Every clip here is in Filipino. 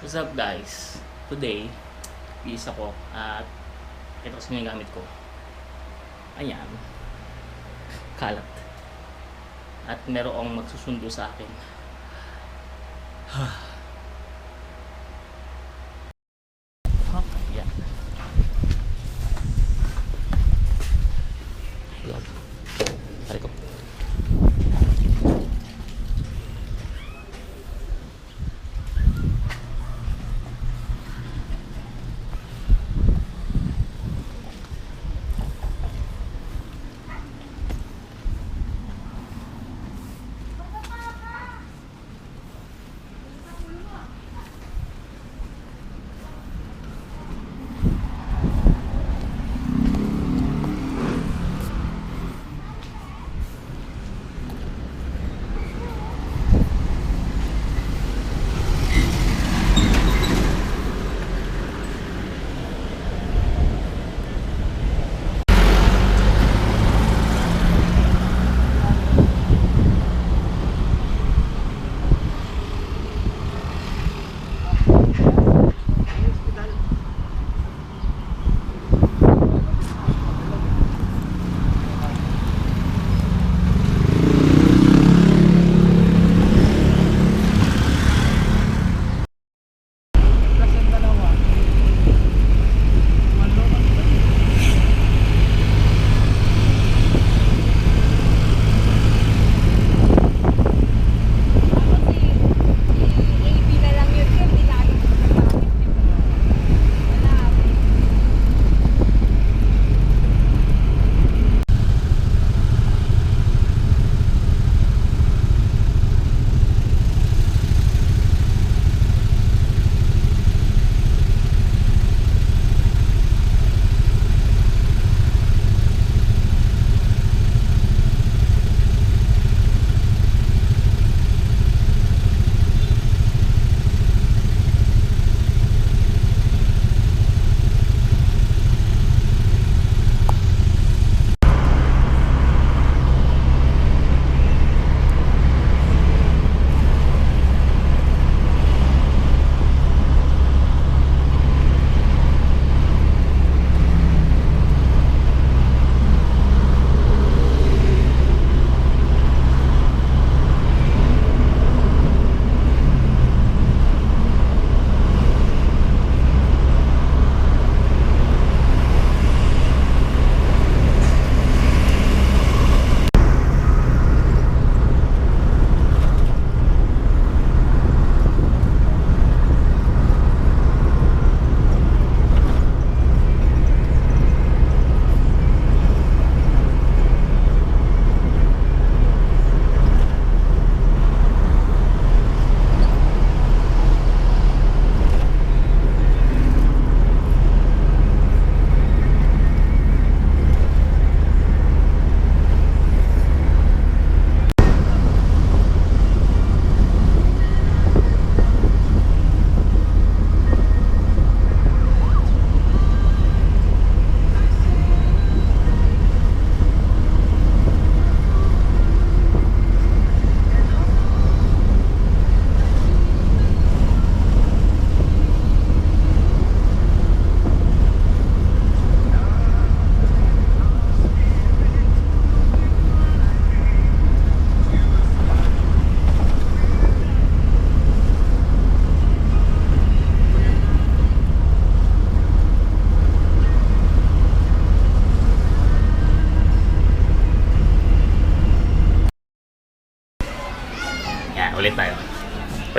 What's up guys? Today, bis ako at ito kasi yung gamit ko. Ayan. Kalat. At merong magsusundo sa akin.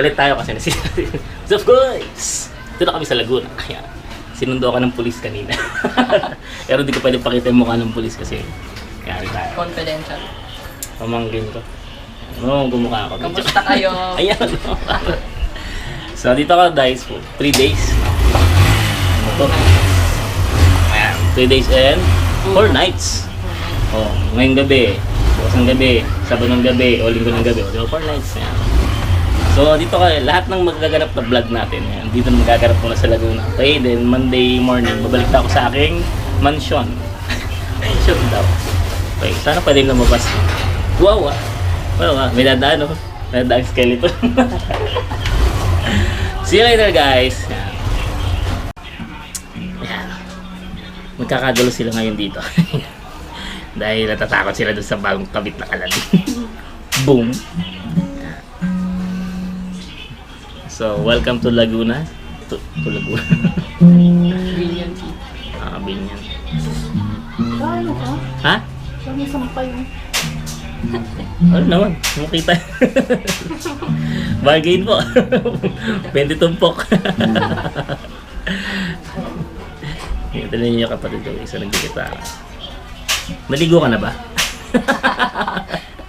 Ulit tayo kasi nasi What's up guys? Ito na kami sa Laguna. Ayan. Sinundo ako ng pulis kanina. Pero hindi ko pwede pakita yung mukha ng pulis kasi kaya tayo. Confidential. Pamangkin ko. Oo, gumukha ako. Kamusta kayo? Ayan. so, dito ako guys po. 3 days. Ano to? Ayan. 3 days and 4 nights. Oh, ngayong gabi. Bukas ng gabi. Sabado ng gabi. O linggo ng gabi. O, di ba? 4 nights. Ayan. So, dito ka, lahat ng magaganap na vlog natin, ayan, dito na magaganap muna sa Laguna. Okay, then Monday morning, babalik na ako sa aking mansion. mansion daw. Okay, sana pwede lumabas. Wow, ah. Well, ah, may dadaan, no? May dadaan skeleton. See you later, guys. Yan. Yan. Magkakagulo sila ngayon dito. Dahil natatakot sila dun sa bagong kabit na kalan. Boom. So, welcome to Laguna. To, to Laguna. Brilliant. Ah, Binyan. Ano ka? Ha? Saan sampay mo? Ano naman? Makita. Bargain po. 20 tumpok. Ito na niyo kapatid ko, isa nagkikita. Maligo ka na ba?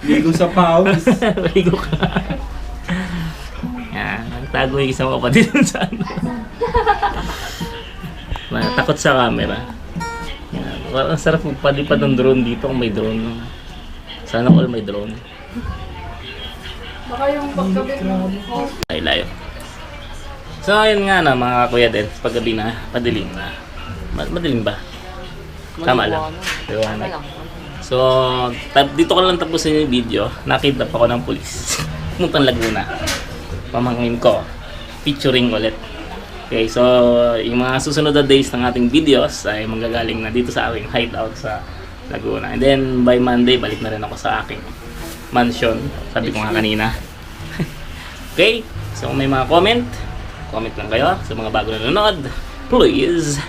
Ligo sa pawis. Maligo ka. Nagtago yung isang kapatid dun sa ano. Ma- Takot sa camera. Yan. Well, ang sarap magpalipad ng drone dito kung may drone. Sana all may drone. Baka yung pagkabit mo. Ay, layo. So, ayun nga na mga kuya din. Paggabi na, padilim na. Ma- madilim ba? Tama lang. Liwanag. So, dito ko lang tapusin yung video. Nakita pa ako ng pulis. Puntang Laguna. Pamangkin ko. Featuring ulit. Okay, so yung mga susunod na days ng ating videos ay manggagaling na dito sa aking hideout sa Laguna. And then by Monday, balik na rin ako sa aking mansion. Sabi ko nga kanina. okay, so kung may mga comment, comment lang kayo sa mga bago na nanonood. Please,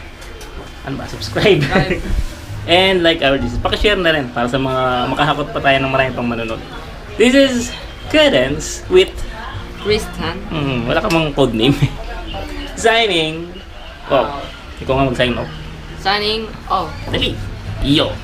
ano ba, subscribe. And like our videos. Pakishare na rin para sa mga makahakot pa tayo ng marami pang manonood. This is Cadence with, Tristan. hmm, wala ka mang code name. Signing off. Ikaw nga mag-sign off. Signing off. Dali. Iyo.